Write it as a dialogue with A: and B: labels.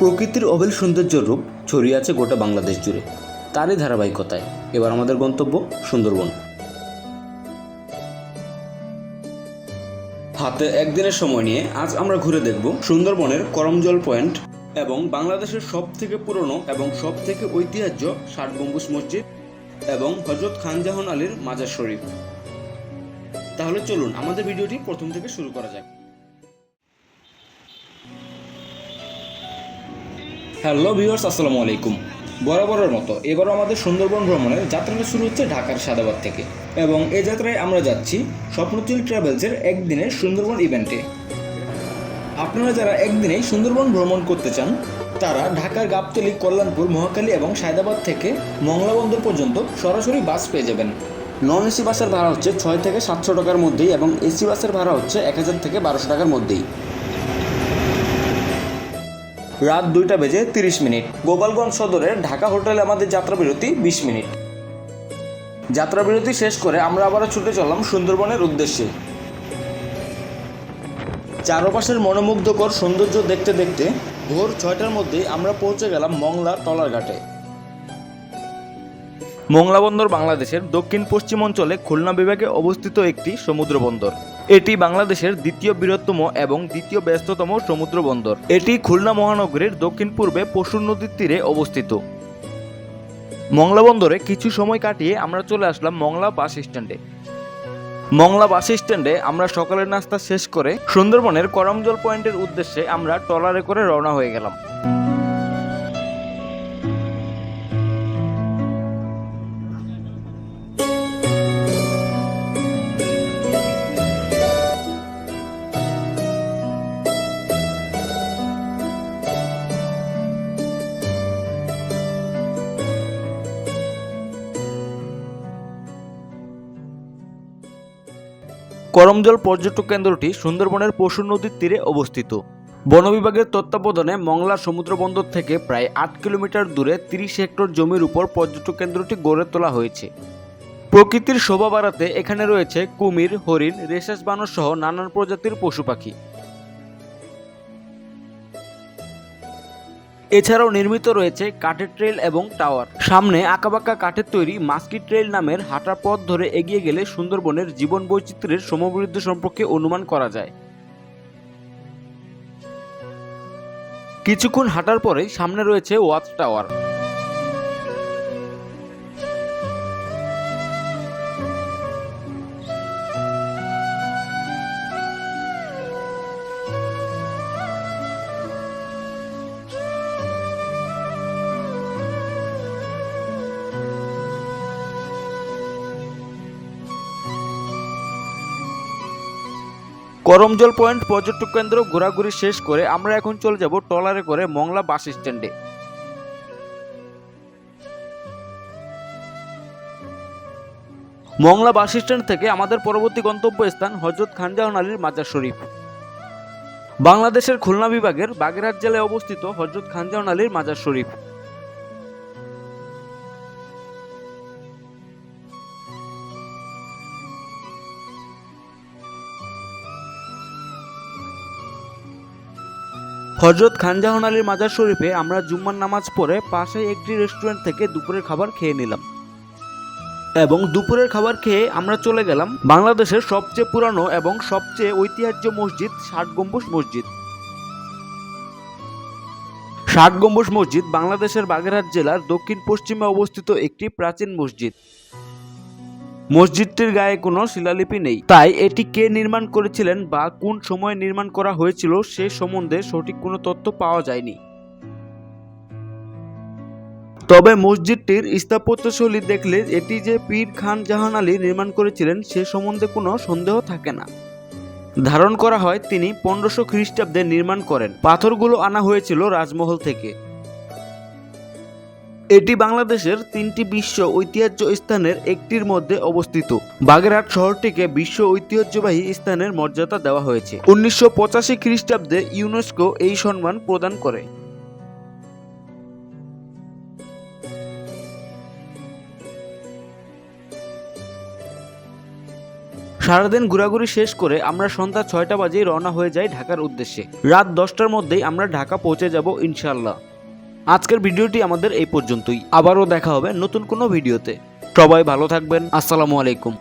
A: প্রকৃতির অবেল সৌন্দর্য রূপ ছড়িয়ে আছে গোটা বাংলাদেশ জুড়ে। তারই ধারাবাহিকতায়। এবার আমাদের গন্তব্য সুন্দরবন। হাতে একদিনের সময় নিয়ে আজ আমরা ঘুরে দেখব সুন্দরবনের করমজল পয়েন্ট এবং বাংলাদেশের সব থেকে পুরনো এবং সব থেকে ঐতিহ্য ষাট গম্বুজ মসজিদ এবং হজরত খানজাহান আলীর মাজার শরীফ। তাহলে চলুন, আমাদের ভিডিওটি প্রথম থেকে শুরু করা যাক। হ্যালো ভিউয়ার্স, আসসালামু আলাইকুম। বরাবরের মতো এবারও আমাদের সুন্দরবন ভ্রমণের যাত্রাটা শুরু হচ্ছে ঢাকার সাদাবাদ থেকে। এবং এই যাত্রায় আমরা যাচ্ছি স্বপ্নচিল ট্রাভেলসের একদিনের সুন্দরবন ইভেন্টে। আপনারা যারা একদিনেই সুন্দরবন ভ্রমণ করতে চান, তারা ঢাকার গাবতলী, কল্যাণপুর মহাকালী এবং সায়দাবাদ থেকে মংলা বন্দর পর্যন্ত সরাসরি বাস পেয়ে যাবেন। নন এসি বাসের ভাড়া হচ্ছে ছয় থেকে সাতশো টাকার মধ্যেই এবং এসি বাসের ভাড়া হচ্ছে এক হাজার থেকে বারোশো টাকার মধ্যেই। রাত দুইটা বেজে তিরিশ মিনিট। গোপালগঞ্জ সদরের ঢাকা হোটেলে আমাদের যাত্রা বিরতি বিশ মিনিট। যাত্রা বিরতি শেষ করে আমরা আবারও ছুটে চললাম সুন্দরবনের উদ্দেশ্যে। চারপাশের মনোমুগ্ধকর সৌন্দর্য দেখতে দেখতে ভোর ছয়টার মধ্যেই আমরা পৌঁছে গেলাম মংলা টলার ঘাটে। মংলা বন্দর বাংলাদেশের দক্ষিণ পশ্চিম অঞ্চলে খুলনা বিভাগে অবস্থিত একটি সমুদ্র বন্দর। এটি বাংলাদেশের দ্বিতীয় বৃহত্তম এবং দ্বিতীয় ব্যস্ততম সমুদ্র বন্দর এটি খুলনা মহানগরীর দক্ষিণ পূর্বে পশুর নদীর তীরে অবস্থিত। মংলা বন্দরে কিছু সময় কাটিয়ে আমরা চলে আসলাম মংলা বাস স্ট্যান্ডে। মংলা বাস স্ট্যান্ডে আমরা সকালের নাস্তা শেষ করে সুন্দরবনের করমজল পয়েন্টের উদ্দেশ্যে আমরা ট্রলারে করে রওনা হয়ে গেলাম। করমজল পর্যটক কেন্দ্রটি সুন্দরবনের পশু নদীর তীরে অবস্থিত। বন বিভাগের তত্ত্বাবধানে মংলা সমুদ্রবন্দর থেকে প্রায় আট কিলোমিটার দূরে তিরিশ হেক্টর জমির উপর পর্যটক কেন্দ্রটি গড়ে তোলা হয়েছে। প্রকৃতির শোভা বাড়াতে এখানে রয়েছে কুমির, হরিণ, রেশাস বানর সহ নানান প্রজাতির পশু পাখি। এছাড়াও নির্মিত রয়েছে কাঠের ট্রেল এবং টাওয়ার। সামনে আঁকাবাঁকা কাঠের তৈরি মাস্কি ট্রেল নামের হাঁটার পথ ধরে এগিয়ে গেলে সুন্দরবনের জীবন বৈচিত্র্যের সমবৃদ্ধ সম্পর্কে অনুমান করা যায়। কিছুক্ষণ হাঁটার পরে সামনে রয়েছে ওয়াচ টাওয়ার। করমজল পয়েন্ট পর্যটক কেন্দ্র ঘোরাঘুরি শেষ করে আমরা এখন চলে যাব ট্রলারে করে মংলা বাস স্ট্যান্ডে। মংলা বাস স্ট্যান্ড থেকে আমাদের পরবর্তী গন্তব্য স্থান হজরত খানজাহান আলীর মাজার শরীফ। বাংলাদেশের খুলনা বিভাগের বাগেরহাট জেলায় অবস্থিত হজরত খানজাহান আলীর মাজার শরীফ। হজরত খানজাহান আলীর মাজার শরীফে আমরা জুম্মার নামাজ পড়ে পাশে একটি রেস্টুরেন্ট থেকে দুপুরের খাবার খেয়ে নিলাম। এবং দুপুরের খাবার খেয়ে আমরা চলে গেলাম বাংলাদেশের সবচেয়ে পুরানো এবং সবচেয়ে ঐতিহ্য মসজিদ ষাট গম্বুজ মসজিদ। ষাট গম্বুজ মসজিদ বাংলাদেশের বাগেরহাট জেলার দক্ষিণ পশ্চিমে অবস্থিত একটি প্রাচীন মসজিদ। মসজিদটির গায়ে কোনো শিলালিপি নেই। তাই এটি কে নির্মাণ করেছিলেন বা কোন সময়ে নির্মাণ করা হয়েছিল সে সম্বন্ধে সঠিক কোনো তথ্য পাওয়া যায়নি। তবে মসজিদটির স্থাপত্যশৈলী দেখলে এটি যে পীর খান জাহান আলী নির্মাণ করেছিলেন সে সম্বন্ধে কোনো সন্দেহ থাকে না। ধারণ করা হয় তিনি পনেরোশো খ্রিস্টাব্দে নির্মাণ করেন। পাথরগুলো আনা হয়েছিল রাজমহল থেকে। এটি বাংলাদেশের তিনটি বিশ্ব ঐতিহ্য স্থানের একটির মধ্যে অবস্থিত। বাগেরহাট শহরটিকে বিশ্ব ঐতিহ্যবাহী স্থানের মর্যাদা দেওয়া হয়েছে। উনিশশো পঁচাশি খ্রিস্টাব্দে ইউনেস্কো এই সম্মান প্রদান করে।
B: সারাদিন ঘোরাঘুরি শেষ করে আমরা সন্ধ্যা ছয়টা বাজেই রওনা হয়ে যাই ঢাকার উদ্দেশ্যে। রাত দশটার মধ্যেই আমরা ঢাকা পৌঁছে যাব ইনশাল্লাহ আজকের ভিডিওটি আমাদের এই পর্যন্তই। আবারও দেখা হবে নতুন কোনো ভিডিওতে। সবাই ভালো থাকবেন। আসসালামু আলাইকুম।